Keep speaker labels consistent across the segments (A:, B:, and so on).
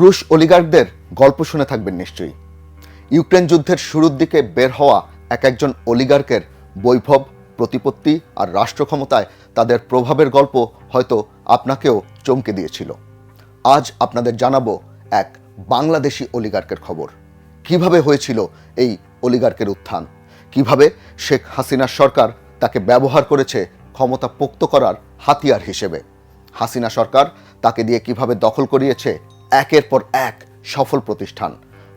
A: রুশ অলিগার্কদের গল্প শুনে থাকবেন নিশ্চয়ই। ইউক্রেন যুদ্ধের শুরুর দিকে বের হওয়া এক একজন অলিগার্কের বৈভব, প্রতিপত্তি আর রাষ্ট্র ক্ষমতায় তাদের প্রভাবের গল্প হয়তো আপনাকেও চমকে দিয়েছিল। আজ আপনাদের জানাব এক বাংলাদেশি অলিগার্কের খবর। কীভাবে হয়েছিল এই অলিগার্কের উত্থান? কীভাবে শেখ হাসিনার সরকার তাকে ব্যবহার করেছে ক্ষমতা পোক্ত করার হাতিয়ার হিসেবে? হাসিনা সরকার তাকে দিয়ে কীভাবে দখল করিয়েছে একের পর এক সফল প্রতিষ্ঠান।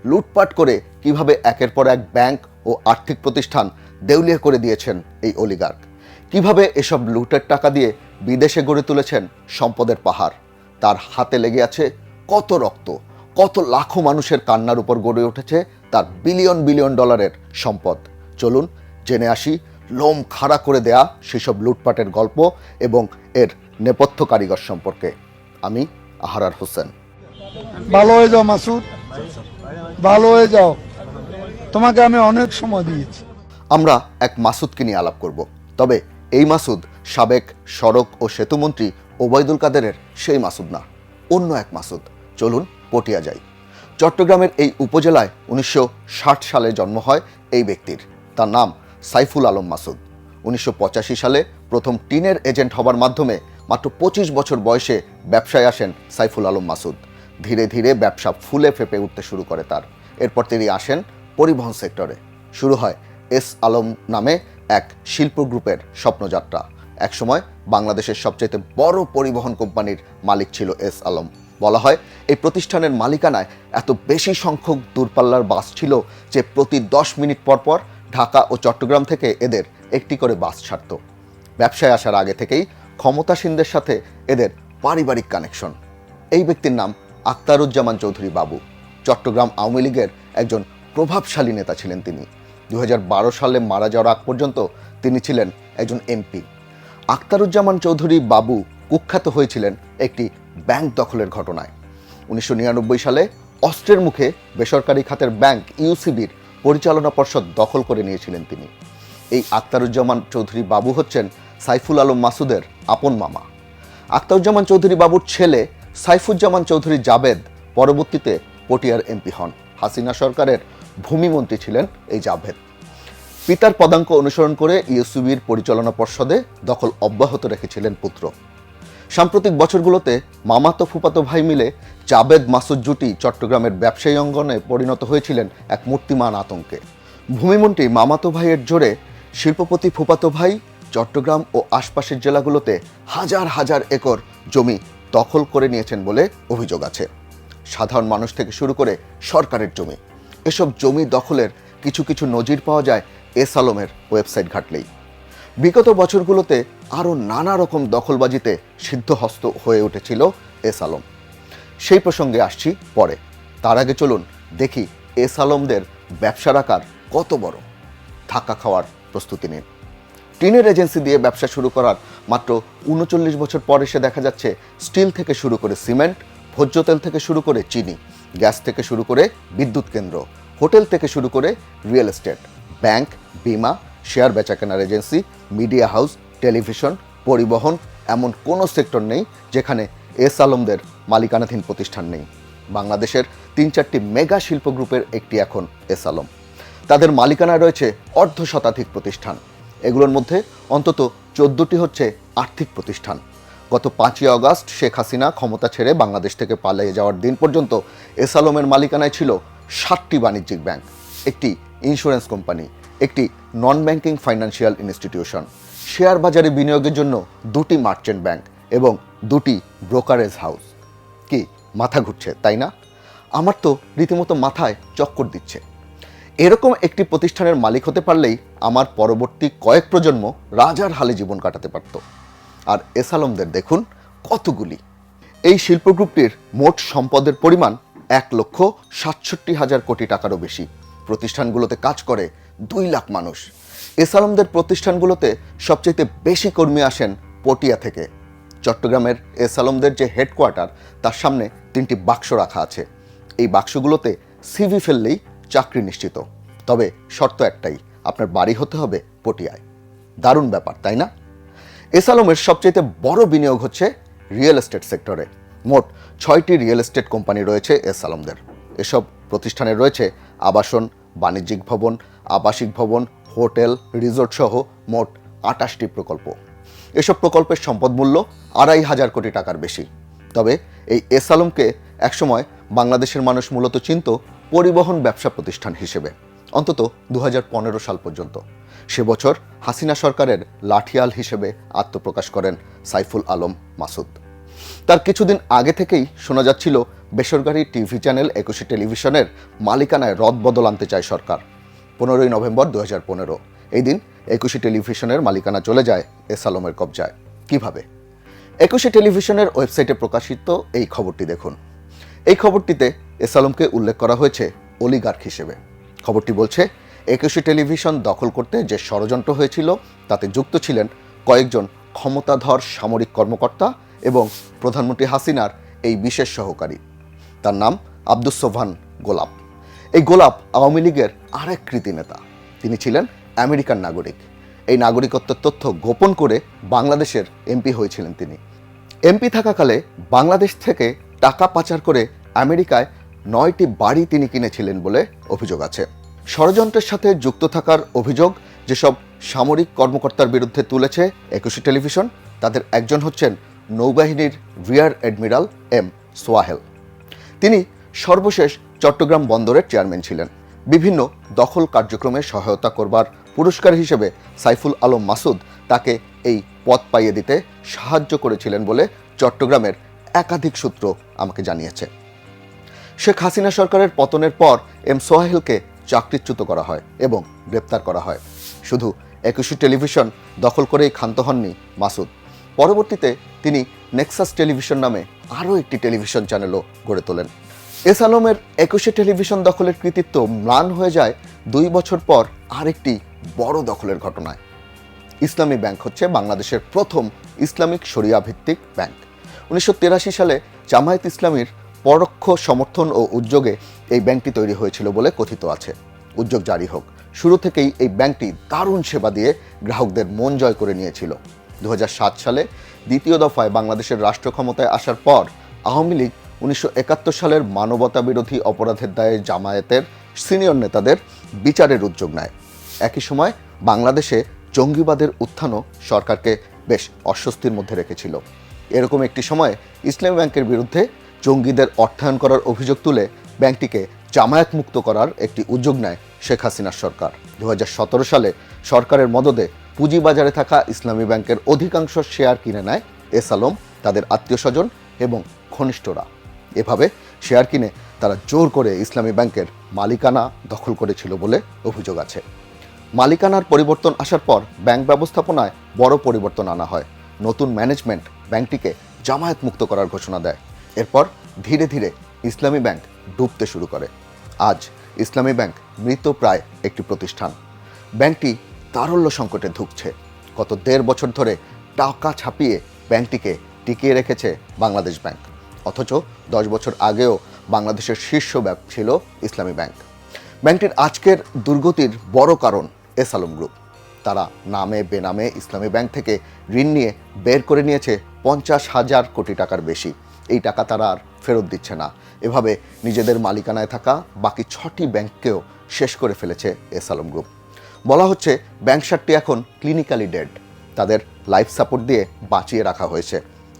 A: লুটপাট করে কীভাবে একের পর এক ব্যাংক ও আর্থিক প্রতিষ্ঠান দেউলিয়া করে দিয়েছেন এই অলিগার্ক? কীভাবে এসব লুটের টাকা দিয়ে বিদেশে গড়ে তুলেছেন সম্পদের পাহাড়? তার হাতে লেগে আছে কত রক্ত, কত লাখো মানুষের কান্নার উপর গড়ে উঠেছে তার বিলিয়ন বিলিয়ন ডলারের সম্পদ। চলুন জেনে আসি লোম খাড়া করে দেয়া সেসব লুটপাটের গল্প এবং এর নেপথ্য কারিগর সম্পর্কে। আমি আহারার হোসেন।
B: ভালো হয়ে যাও, মাসুদ। ভালো হয়ে যাও। তোমাকে আমি অনেক সময় দিয়েছি।
A: আমরা এক মাসুদকে নিয়ে আলাপ করব। তবে এই মাসুদ সাবেক সড়ক ও সেতুমন্ত্রী ওবায়দুল কাদেরের সেই মাসুদ না, অন্য এক মাসুদ। চলুন পটিয়া যাই। চট্টগ্রামের এই উপজেলায় উনিশশো ষাট সালে জন্ম হয় এই ব্যক্তির। তার নাম সাইফুল আলম মাসুদ। উনিশশো পঁচাশি সালে প্রথম টিনের এজেন্ট হবার মাধ্যমে মাত্র পঁচিশ বছর বয়সে ব্যবসায় আসেন সাইফুল আলম মাসুদ। ধীরে ধীরে ব্যবসা ফুলে ফেপে উঠতে শুরু করে তার। এরপর তিনি আসেন পরিবহন সেক্টরে। শুরু হয় এস আলম নামে এক শিল্প গ্রুপের স্বপ্নযাত্রা। একসময় বাংলাদেশের সবচেয়ে বড় পরিবহন কোম্পানির মালিক ছিল এস আলম। বলা হয়, এই প্রতিষ্ঠানের মালিকানায় এত বেশি সংখ্যক দূরপাল্লার বাস ছিল যে প্রতি দশ মিনিট পর পর ঢাকা ও চট্টগ্রাম থেকে এদের একটি করে বাস ছাড়ত। ব্যবসায় আসার আগে থেকেই ক্ষমতাসীনদের সাথে এদের পারিবারিক কানেকশন। এই ব্যক্তির নাম আক্তারুজ্জামান চৌধুরী বাবু। চট্টগ্রাম আওয়ামী লীগের একজন প্রভাবশালী নেতা ছিলেন তিনি। দু হাজার বারো সালে মারা যাওয়ার আগ পর্যন্ত তিনি ছিলেন একজন এমপি। আক্তারুজ্জামান চৌধুরী বাবু কুখ্যাত হয়েছিলেন একটি ব্যাংক দখলের ঘটনায়। উনিশশো নিরানব্বই সালে অস্ত্রের মুখে বেসরকারি খাতের ব্যাংক ইউসিবির পরিচালনা পর্ষদ দখল করে নিয়েছিলেন তিনি। এই আক্তারুজ্জামান চৌধুরী বাবু হচ্ছেন সাইফুল আলম মাসুদের আপন মামা। আক্তারুজ্জামান চৌধুরী বাবুর ছেলে সাইফুজ্জামান চৌধুরী জাবেদ পরবর্তীতে পটিয়ার এমপি হন। হাসিনা সরকারের ভূমিমন্ত্রী ছিলেন এই জাভেদ পিতার পদাঙ্ক অনুসরণ করে ইউসিবির পরিচালনা পর্ষদে দখল অব্যাহত রেখেছিলেন পুত্র। সাম্প্রতিক বছরগুলোতে মামাতো ফুপাতো ভাই মিলে জাবেদ মাসুদ জুটি চট্টগ্রামের ব্যবসায়ী অঙ্গনে পরিণত হয়েছিলেন এক মূর্তিমান আতঙ্কে। ভূমিমন্ত্রী মামাতো ভাইয়ের জোরে শিল্পপতি ফুপাতো ভাই চট্টগ্রাম ও আশপাশের জেলাগুলোতে হাজার হাজার একর জমি দখল করে নিয়েছেন বলে অভিযোগ আছে। সাধারণ মানুষ থেকে শুরু করে সরকারের জমি। এসব জমি দখলের কিছু কিছু নজির পাওয়া যায় এস আলমের ওয়েবসাইট ঘাটলেই। বিগত বছরগুলোতে আরও নানা রকম দখলবাজিতে সিদ্ধহস্ত হয়ে উঠেছিল এস আলম। সেই প্রসঙ্গে আসছি পরে। তার আগে চলুন দেখি এস আলমদের ব্যবসার আকার কত বড়। থাকা খাওয়ার প্রস্তুতি নিন। টিনের এজেন্সি দিয়ে ব্যবসা শুরু করার মাত্র উনচল্লিশ বছর পর এসে দেখা যাচ্ছে স্টিল থেকে শুরু করে সিমেন্ট, ভোজ্য তেল থেকে শুরু করে চিনি, গ্যাস থেকে শুরু করে বিদ্যুৎ কেন্দ্র, হোটেল থেকে শুরু করে রিয়েল এস্টেট, ব্যাংক, বিমা, শেয়ার বেচাকেনার এজেন্সি, মিডিয়া হাউস, টেলিভিশন, পরিবহন, এমন কোনো সেক্টর নেই যেখানে এস আলমদের মালিকানাধীন প্রতিষ্ঠান নেই। বাংলাদেশের তিন চারটি মেগা শিল্প গ্রুপের একটি এখন এস আলম। তাদের মালিকানায় রয়েছে অর্ধ শতাধিক প্রতিষ্ঠান। এগুলোর মধ্যে অন্তত চোদ্দটি হচ্ছে আর্থিক প্রতিষ্ঠান। গত পাঁচই আগস্ট শেখ হাসিনা ক্ষমতা ছেড়ে বাংলাদেশ থেকে পালিয়ে যাওয়ার দিন পর্যন্ত এস আলমের মালিকানায় ছিল ষাটটি বাণিজ্যিক ব্যাংক, একটি ইন্স্যুরেন্স কোম্পানি একটি non banking financial institution share বাজারে বিনিয়োগের জন্য দুটি মার্চেন্ট ব্যাংক এবং দুটি ব্রোকারেজ হাউস কি মাথা ঘুরছে, তাই না? আমার তো রীতিমতো মাথায় চক্কর দিচ্ছে। এরকম একটি প্রতিষ্ঠানের মালিক হতে পারলেই আমার পরবর্তী কয়েক প্রজন্ম রাজার হালে জীবন কাটাতে পারত। আর এস আলমদের দেখুন কতগুলি। এই শিল্প গ্রুপটির মোট সম্পদের পরিমাণ এক লক্ষ সাতষট্টি হাজার কোটি টাকারও বেশি। প্রতিষ্ঠানগুলোতে কাজ করে দুই লাখ মানুষ। এস আলমদের প্রতিষ্ঠানগুলোতে সবচেয়ে বেশি কর্মী আসেন পটিয়া থেকে। চট্টগ্রামের এস আলমদের যে হেডকোয়ার্টার, তার সামনে তিনটি বাক্স রাখা আছে। এই বাক্সগুলোতে সিভি ফেললেই চাকরি নিশ্চিত। তবে শর্ত একটাই, আপনার বাড়ি হতে হবে পটিয়ায়। দারুণ ব্যাপার, তাই না? এস আলমের সবচেয়ে বড় বিনিয়োগ হচ্ছে রিয়েল এস্টেট সেক্টরে। মোট ছয়টি রিয়েল এস্টেট কোম্পানি রয়েছে এস আলমদের এসব প্রতিষ্ঠানে রয়েছে আবাসন, বাণিজ্যিক ভবন, আবাসিক ভবন, হোটেল, রিসোর্ট সহ মোট আটাশটি প্রকল্প। এসব প্রকল্পের সম্পদ মূল্য আড়াই হাজার কোটি টাকার বেশি। তবে এই এস আলমকে একসময় বাংলাদেশের মানুষ মূলত চিনত পরিবহন ব্যবসা প্রতিষ্ঠান হিসেবে, অন্তত দু হাজার পনেরো সাল পর্যন্ত। সে বছর হাসিনা সরকারের লাঠিয়াল হিসেবে আত্মপ্রকাশ করেন সাইফুল আলম মাসুদ। তার কিছুদিন আগে থেকেই শোনা যাচ্ছিল, বেসরকারি টিভি চ্যানেল একুশে টেলিভিশনের মালিকানায় রদবদল আনতে চায় সরকার, পনেরোই নভেম্বর দু হাজার পনেরো। এই দিন একুশে টেলিভিশনের মালিকানা চলে যায় এস আলমের কবজায়। কীভাবে? একুশে টেলিভিশনের ওয়েবসাইটে প্রকাশিত এই খবরটি দেখুন। এই খবরটিতে এস আলমকে উল্লেখ করা হয়েছে অলিগার্ক হিসেবে। খবরটি বলছে, একুশে টেলিভিশন দখল করতে যে ষড়যন্ত্র হয়েছিল, তাতে যুক্ত ছিলেন কয়েকজন ক্ষমতাধর সামরিক কর্মকর্তা এবং প্রধানমন্ত্রী হাসিনার এই বিশেষ সহকারী। তার নাম আব্দুস সোভান গোলাপ। এই গোলাপ আওয়ামী লীগের আরেক কৃতি নেতা। তিনি ছিলেন আমেরিকান নাগরিক। এই নাগরিকত্বের তথ্য গোপন করে বাংলাদেশের এমপি হয়েছিলেন তিনি। এমপি থাকাকালে বাংলাদেশ থেকে টাকা পাচার করে আমেরিকায় নয়টি বাড়ি তিনি কিনেছিলেন বলে অভিযোগ আছে। ষড়যন্ত্রের সাথে যুক্ত থাকার অভিযোগ যেসব সামরিক কর্মকর্তার বিরুদ্ধে তুলেছে একুশে টেলিভিশন, তাদের একজন হচ্ছেন নৌবাহিনীর রিয়ার অ্যাডমিরাল এম সোয়াহেল। তিনি সর্বশেষ চট্টগ্রাম বন্দরের চেয়ারম্যান ছিলেন। বিভিন্ন দখল কার্যক্রমে সহায়তা করবার পুরস্কার হিসেবে সাইফুল আলম মাসুদ তাকে এই পদ পাইয়ে দিতে সাহায্য করেছিলেন বলে চট্টগ্রামের একাধিক সূত্র আমাকে জানিয়েছে। শেখ হাসিনা সরকারের পতনের পর এম সোহাইলকে চাকরিচ্যুত করা হয় এবং গ্রেপ্তার করা হয়। শুধু একুশে টেলিভিশন দখল করেই ক্ষান্ত হননি মাসুদ। পরবর্তীতে তিনি নেক্সাস টেলিভিশন নামে আরও একটি টেলিভিশন চ্যানেলও গড়ে তোলেন। এস আলমের একুশে টেলিভিশন দখলের কৃতিত্ব ম্লান হয়ে যায় দুই বছর পর আরেকটি বড় দখলের ঘটনায়। ইসলামী ব্যাংক হচ্ছে বাংলাদেশের প্রথম ইসলামিক শরিয়া ভিত্তিক ব্যাংক। উনিশশো সালে জামায়াত ইসলামীর পরোক্ষ সমর্থন ও উদ্যোগে এই ব্যাংকটি তৈরি হয়েছিল বলে কথিত আছে। উদ্যোগ জারি হোক। শুরু থেকেই এই ব্যাংকটি দারুণ সেবা দিয়ে গ্রাহকদের মন জয় করে নিয়েছিল। দু হাজার সাত সালে দ্বিতীয় দফায় বাংলাদেশের রাষ্ট্র ক্ষমতায় আসার পর আওয়ামী লীগ উনিশশো একাত্তর সালের মানবতা বিরোধী অপরাধের দায়ে জামায়াতের সিনিয়র নেতাদের বিচারের উদ্যোগ নেয়। একই সময় বাংলাদেশে জঙ্গিবাদের উত্থানও সরকারকে বেশ অস্বস্তির মধ্যে রেখেছিল। এরকম একটি সময়ে ইসলামী ব্যাংকের বিরুদ্ধে জঙ্গিদের অর্থায়ন করার অভিযোগ তুলে ব্যাংকটিকে জামায়াত মুক্ত করার একটি উদ্যোগ নেয় শেখ হাসিনার সরকার। দু হাজার সতেরো সালে সরকারের মদদে পুঁজিবাজারে থাকা ইসলামী ব্যাংকের অধিকাংশ শেয়ার কিনে নেয় এস আলম, তাদের আত্মীয় স্বজন এবং ঘনিষ্ঠরা। এভাবে শেয়ার কিনে তারা জোর করে ইসলামী ব্যাংকের মালিকানা দখল করেছিল বলে অভিযোগ আছে। মালিকানার পরিবর্তন আসার পর ব্যাংক ব্যবস্থাপনায় বড় পরিবর্তন আনা হয়। নতুন ম্যানেজমেন্ট ব্যাংকটিকে জামায়াত মুক্ত করার ঘোষণা দেয়। এরপর ধীরে ধীরে ইসলামী ব্যাংক ডুবতে শুরু করে। আজ ইসলামী ব্যাংক মৃত প্রায় একটি প্রতিষ্ঠান। ব্যাংকটি তারল্য সংকটে ধুঁকছে। গত দেড় বছর ধরে টাকা ছাপিয়ে ব্যাংকটিকে টিকিয়ে রেখেছে বাংলাদেশ ব্যাংক। অথচ দশ বছর আগেও বাংলাদেশের শীর্ষ ব্যাংক ছিল ইসলামী ব্যাংক। ব্যাংকটির আজকের দুর্গতির বড় কারণ এস আলম গ্রুপ। তারা নামে, বেনামে ইসলামী ব্যাংক থেকে ঋণ নিয়ে বের করে নিয়েছে পঞ্চাশ হাজার কোটি টাকার বেশি। এই টাকা তারা আর ফেরত দিচ্ছে না। এভাবে নিজেদের মালিকানায় থাকা বাকি ছটি ব্যাংককেও শেষ করে ফেলেছে এস আলম গ্রুপ। বলা হচ্ছে, ব্যাংক শার্টটি এখন ক্লিনিক্যালি ডেড তাদের লাইফ সাপোর্ট দিয়ে বাঁচিয়ে রাখা হয়েছে।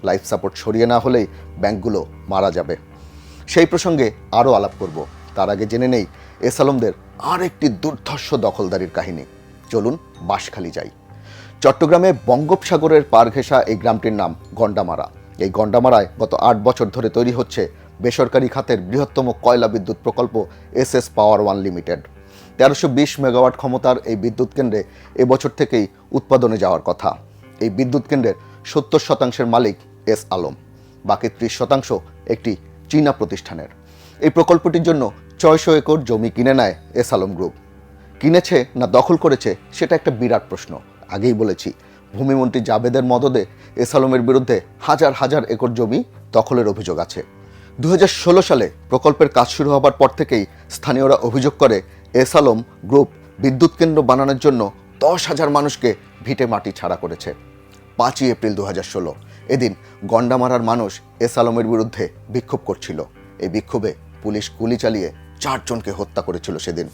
A: লাইফ সাপোর্ট সরিয়ে না হলেই ব্যাংকগুলো মারা যাবে। সেই প্রসঙ্গে আরও আলাপ করব। তার আগে জেনে নেই এস আলমদের আর একটি দুর্ধর্ষ দখলদারির কাহিনী। চলুন বাঁশখালী যাই। চট্টগ্রামে বঙ্গোপসাগরের পার ঘেঁষা এই গ্রামটির নাম গন্ডামারা। এই গন্ডামারায় গত আট বছর ধরে তৈরি হচ্ছে বেসরকারি খাতের বৃহত্তম কয়লা বিদ্যুৎ প্রকল্প S S power one limited. তেরোশো বিশ মেগাওয়াট ক্ষমতার এই বিদ্যুৎ কেন্দ্রে এবছর থেকেই উৎপাদনে যাওয়ার কথা। এই বিদ্যুৎ কেন্দ্রের সত্তর শতাংশের মালিক এস আলম, বাকি ত্রিশ শতাংশ একটি চীনা প্রতিষ্ঠানের। এই প্রকল্পটির জন্য ছয়শো একর জমি কিনে নেয় এস আলম গ্রুপ। কিনেছে না দখল করেছে, সেটা একটা বিরাট প্রশ্ন। আগেই বলেছি, ভূমিমন্ত্রী জাবেদের মদদে এস আলমের বিরুদ্ধে হাজার হাজার একর জমি দখলের অভিযোগ আছে। দু হাজার ষোলো সালে প্রকল্পের কাজ শুরু হবার পর থেকেই স্থানীয়রা অভিযোগ করে এস আলম গ্রুপ বিদ্যুৎ কেন্দ্র বানানোর জন্য দশ হাজার মানুষকে ভিটে মাটি ছাড়া করেছে। পাঁচই এপ্রিল দু ষোলো, এদিন গন্ডামারার মানুষ এস আলমের বিরুদ্ধে বিক্ষোভ করছিল। এই বিক্ষোভে পুলিশ গুলি চালিয়ে চারজনকে হত্যা করেছিল সেদিন।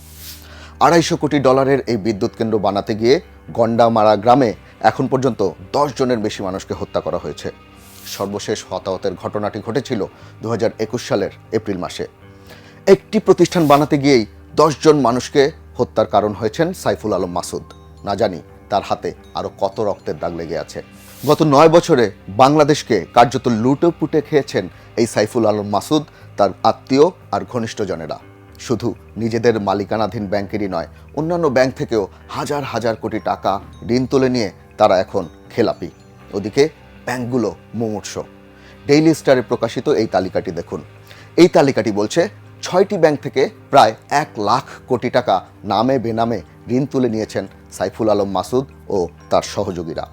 A: আড়াইশো কোটি ডলারের এই বিদ্যুৎ কেন্দ্র বানাতে গিয়ে গন্ডামারা গ্রামে এখন পর্যন্ত দশ জনের বেশি মানুষকে হত্যা করা হয়েছে। সর্বশেষ হতাহতের ঘটনাটি ঘটেছিল দু হাজার একুশ সালের এপ্রিল মাসে। একটি প্রতিষ্ঠান বানাতে গিয়েই জন মানুষকে হত্যার কারণ হয়েছেন সাইফুল আলম মাসুদ। না জানি তার হাতে আরও কত রক্তের দাগ লেগে আছে। গত নয় বছরে বাংলাদেশকে কার্যত লুটে পুটে খেয়েছেন এই সাইফুল আলম মাসুদ, তার আত্মীয় আর ঘনিষ্ঠজনেরা শুধু নিজেদের মালিকানাধীন ব্যাংকেরই নয়, অন্যান্য ব্যাংক থেকেও হাজার হাজার কোটি টাকা ঋণ তুলে নিয়ে তারা এখন খেলাপি। ওদিকে ব্যাংকগুলো মুমূর্ষ। ডেইলি স্টারে প্রকাশিত এই তালিকাটি দেখুন। এই তালিকাটি বলছে, ছয়টি ব্যাংক থেকে প্রায় এক লাখ কোটি টাকা নামে বেনামে ঋণ তুলে নিয়েছেন সাইফুল আলম মাসুদ ও তার সহযোগীরা।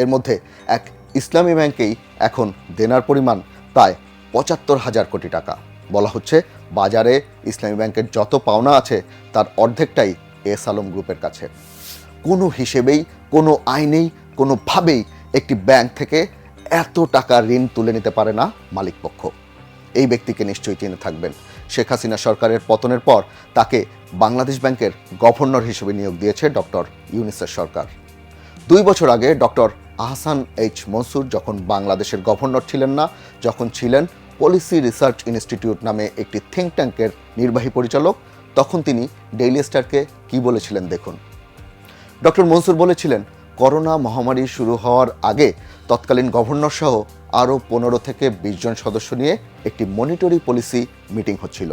A: এর মধ্যে এক ইসলামী ব্যাংকেই এখন দেনার পরিমাণ প্রায় পঁচাত্তর হাজার কোটি টাকা। বলা হচ্ছে বাজারে ইসলামী ব্যাংকের যত পাওনা আছে, তার অর্ধেকটাই এস আলম গ্রুপের কাছে। কোনো হিসেবেই, কোনো আইনেই, কোনোভাবেই একটি ব্যাংক থেকে এত টাকা ঋণ তুলে নিতে পারে না মালিকপক্ষ। এই ব্যক্তিকে নিশ্চয়ই চিনে থাকবেন। শেখ হাসিনা সরকারের পতনের পর তাকে বাংলাদেশ ব্যাংকের গভর্নর হিসেবে নিয়োগ দিয়েছে ডক্টর ইউনিসেফ সরকার। দুই বছর আগে ডক্টর আহসান এইচ মনসুর যখন বাংলাদেশের গভর্নর ছিলেন না, যখন ছিলেন পলিসি রিসার্চ ইনস্টিটিউট নামে একটি থিঙ্ক ট্যাঙ্কের নির্বাহী পরিচালক, তখন তিনি ডেইলি স্টারকে কি বলেছিলেন দেখুন। ডক্টর মনসুর বলেছিলেন, করোনা মহামারী শুরু হওয়ার আগে তৎকালীন গভর্নর সহ আরও পনেরো থেকে বিশ জন সদস্য নিয়ে একটি মনিটরি পলিসি মিটিং হচ্ছিল।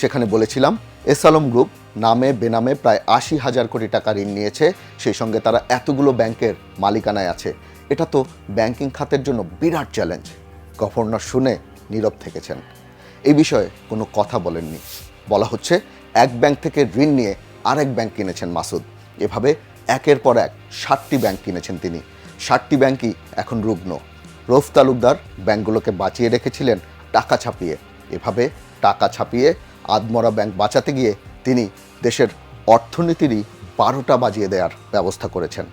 A: সেখানে বলেছিলাম এস আলম গ্রুপ নামে বেনামে প্রায় আশি হাজার কোটি টাকা ঋণ নিয়েছে, সেই সঙ্গে তারা এতগুলো ব্যাংকের মালিকানায় আছে। এটা তো ব্যাংকিং খাতের জন্য বিরাট চ্যালেঞ্জ। গভর্নর শুনে নীরব থেকেছেন। এই বিষয়ে কোনো কথা বলেননি। বলা হচ্ছে, এক ব্যাংক থেকে ঋণ নিয়ে আরেক ব্যাংক কিনেছেন মাসুদ। এভাবে একের পর এক ষাটটি ব্যাংক কিনেছেন তিনি। ষাটটি ব্যাংকই এখন রুগ্ন। রৌফ তালুকদার ব্যাংকগুলোকে বাঁচিয়ে রেখেছিলেন টাকা ছাপিয়ে। এভাবে টাকা ছাপিয়ে আদমরা ব্যাংক বাঁচাতে গিয়ে তিনি দেশের অর্থনীতিরই বারোটা বাজিয়ে দেওয়ার ব্যবস্থা করেছেন।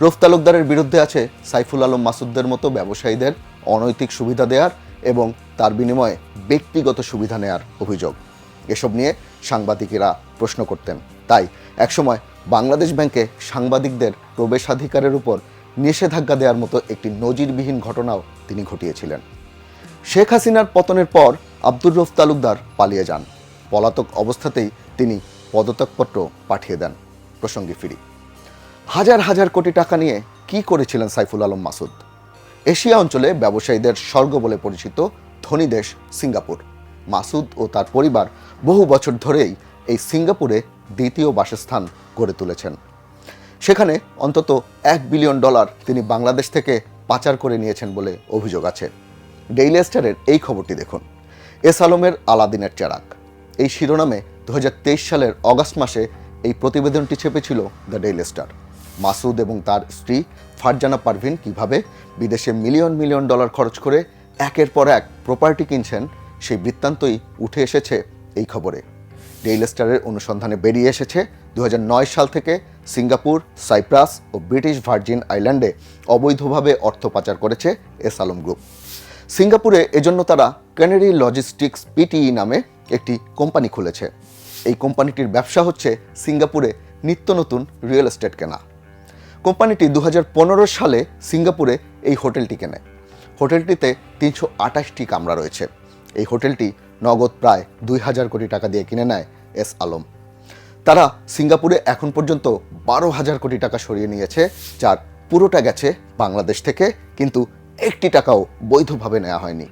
A: রৌফ তালুকদারের বিরুদ্ধে আছে সাইফুল আলম মাসুদদের মতো ব্যবসায়ীদের অনৈতিক সুবিধা দেওয়ার এবং তার বিনিময়ে ব্যক্তিগত সুবিধা নেয়ার অভিযোগ। এসব নিয়ে সাংবাদিকেরা প্রশ্ন করতেন। তাই একসময় বাংলাদেশ ব্যাংকে সাংবাদিকদের প্রবেশাধিকারের উপর নিষেধাজ্ঞা দেওয়ার মতো একটি নজিরবিহীন ঘটনাও তিনি ঘটিয়েছিলেন। শেখ হাসিনার পতনের পর আব্দুর রফ তালুকদার পালিয়ে যান। পলাতক অবস্থাতেই তিনি পদত্যাগপত্র পাঠিয়ে দেন। প্রসঙ্গে ফিরি। হাজার হাজার কোটি টাকা নিয়ে কি করেছিলেন সাইফুল আলম মাসুদ? এশিয়া অঞ্চলে ব্যবসায়ীদের স্বর্গ বলে পরিচিত ধনী দেশ সিঙ্গাপুর। মাসুদ ও তার পরিবার বহু বছর ধরেই এই সিঙ্গাপুরে দ্বিতীয় বাসস্থান গড়ে তুলেছেন। সেখানে অন্তত এক বিলিয়ন ডলার তিনি বাংলাদেশ থেকে পাচার করে নিয়েছেন বলে অভিযোগ আছে। ডেইলি স্টারের এই খবরটি দেখুন। এস আলমের আলাদিনের চেরাক এই শিরোনামে দু হাজার তেইশ সালের অগাস্ট মাসে এই প্রতিবেদনটি ছেপেছিল দ্য ডেইলি স্টার। মাসুদ এবং তার স্ত্রী ফারজানা পারভিন কীভাবে বিদেশে মিলিয়ন মিলিয়ন ডলার খরচ করে একের পর এক প্রপার্টি কিনছেন, সেই বৃত্তান্তই উঠে এসেছে এই খবরে। ডেইলি স্টারের অনুসন্ধানে বেরিয়ে এসেছে দু হাজার নয় সাল থেকে সিঙ্গাপুর, সাইপ্রাস ও ব্রিটিশ ভার্জিন আইল্যান্ডে অবৈধভাবে অর্থ পাচার করেছে এস আলম গ্রুপ। সিঙ্গাপুরে এজন্য তারা ক্যানারি লজিস্টিক্স পিটিই নামে একটি কোম্পানি খুলেছে। এই কোম্পানিটির ব্যবসা হচ্ছে সিঙ্গাপুরে নিত্য নতুন রিয়েল এস্টেট কেনা। কোম্পানিটি দু হাজার পনেরো সালে সিঙ্গাপুরে এই হোটেলটি কেনে। হোটেলটিতে তিনশো আটাশটি কামরা রয়েছে। এই হোটেলটি নগদ প্রায় দুই হাজার কোটি টাকা দিয়ে কিনে নেয় এস আলম। তারা সিঙ্গাপুরে এখন পর্যন্ত বারো হাজার কোটি টাকা সরিয়ে নিয়েছে, যার পুরোটা গেছে বাংলাদেশ থেকে, কিন্তু একটি টাকাও বৈধভাবে নেওয়া হয়নি।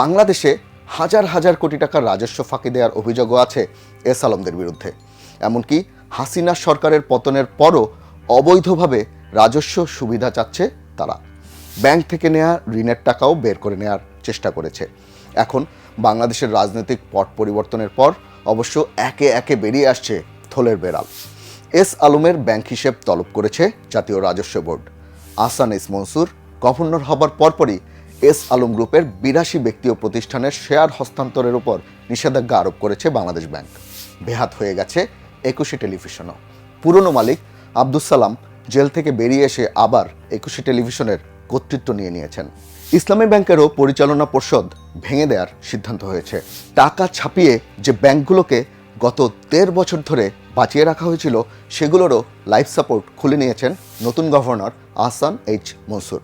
A: বাংলাদেশে হাজার হাজার কোটি টাকার রাজস্ব ফাঁকি দেওয়ার অভিযোগও আছে এস আলমদের বিরুদ্ধে। এমনকি হাসিনা সরকারের পতনের পরও অবৈধভাবে রাজস্ব সুবিধা চাচ্ছে তারা। ব্যাংক থেকে নেওয়া ঋণের টাকাও বের করে নেওয়ার চেষ্টা করেছে। এখন বাংলাদেশের রাজনৈতিক পট পরিবর্তনের পর অবশ্য একে একে বেরিয়ে আসছে থলের বেড়াল। এস আলমের ব্যাংক হিসেব তলব করেছে জাতীয় রাজস্ব বোর্ড। আসান এস মনসুর, গভর্নর হবার পরপরই এস আলম গ্রুপের বিরাশি ব্যক্তি ও প্রতিষ্ঠানের শেয়ার হস্তান্তরের উপর নিষেধাজ্ঞা আরোপ করেছে বাংলাদেশ ব্যাংক। বেহাত হয়ে গেছে একুশে টেলিভিশনও। পুরনো মালিক আব্দুস সালাম জেল থেকে বেরিয়ে এসে আবার একুশে টেলিভিশনের কর্তৃত্ব নিয়ে নিয়েছেন। ইসলামী ব্যাংকেরও পরিচালনা পর্ষদ ভেঙে দেওয়ার সিদ্ধান্ত হয়েছে। টাকা ছাপিয়ে যে ব্যাংকগুলোকে গত দেড় বছর ধরে বাঁচিয়ে রাখা হয়েছিল, সেগুলোরও লাইফ সাপোর্ট খুলে নিয়েছেন নতুন গভর্নর আহসান এইচ মনসুর।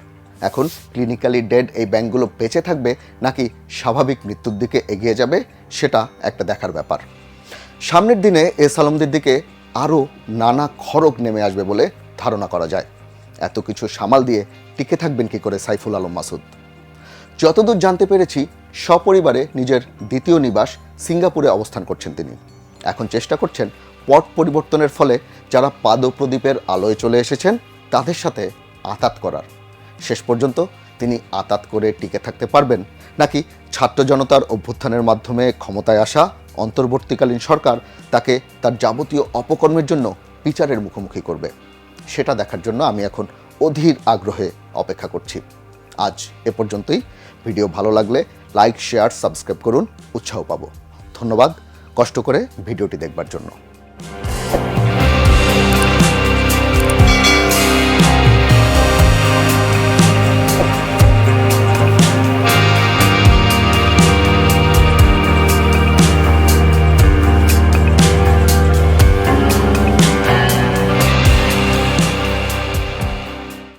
A: এখন ক্লিনিক্যালি ডেড এই ব্যাংকগুলো বেঁচে থাকবে নাকি স্বাভাবিক মৃত্যুর দিকে এগিয়ে যাবে, সেটা একটা দেখার ব্যাপার। সামনের দিনে এস আলমদের দিকে আরও নানা খড়গ নেমে আসবে বলে ধারণা করা যায়। এত কিছু সামাল দিয়ে টিকে থাকবেন কি করে সাইফুল আলম মাসুদ? যতদূর জানতে পেরেছি, সপরিবারে নিজের দ্বিতীয় নিবাস সিঙ্গাপুরে অবস্থান করছেন তিনি। এখন চেষ্টা করছেন পট পরিবর্তনের ফলে যারা পাদপ্রদীপের আলোয় চলে এসেছেন, তাদের সাথে আতাত করার। শেষ পর্যন্ত তিনি আতাত করে টিকে থাকতে পারবেন, নাকি ছাত্র জনতার অভ্যুত্থানের মাধ্যমে ক্ষমতায় আসা অন্তর্বর্তীকালীন সরকার তাকে তার যাবতীয় অপকর্মের জন্য বিচারের মুখোমুখি করবে। সেটা দেখার জন্য আমি এখন অধীর আগ্রহে অপেক্ষা করছি। আজ এ পর্যন্তই। ভিডিও ভালো লাগলে লাইক, শেয়ার, সাবস্ক্রাইব করুন। উৎসাহ পাবো। ধন্যবাদ। কষ্ট করে ভিডিওটি দেখবার জন্য।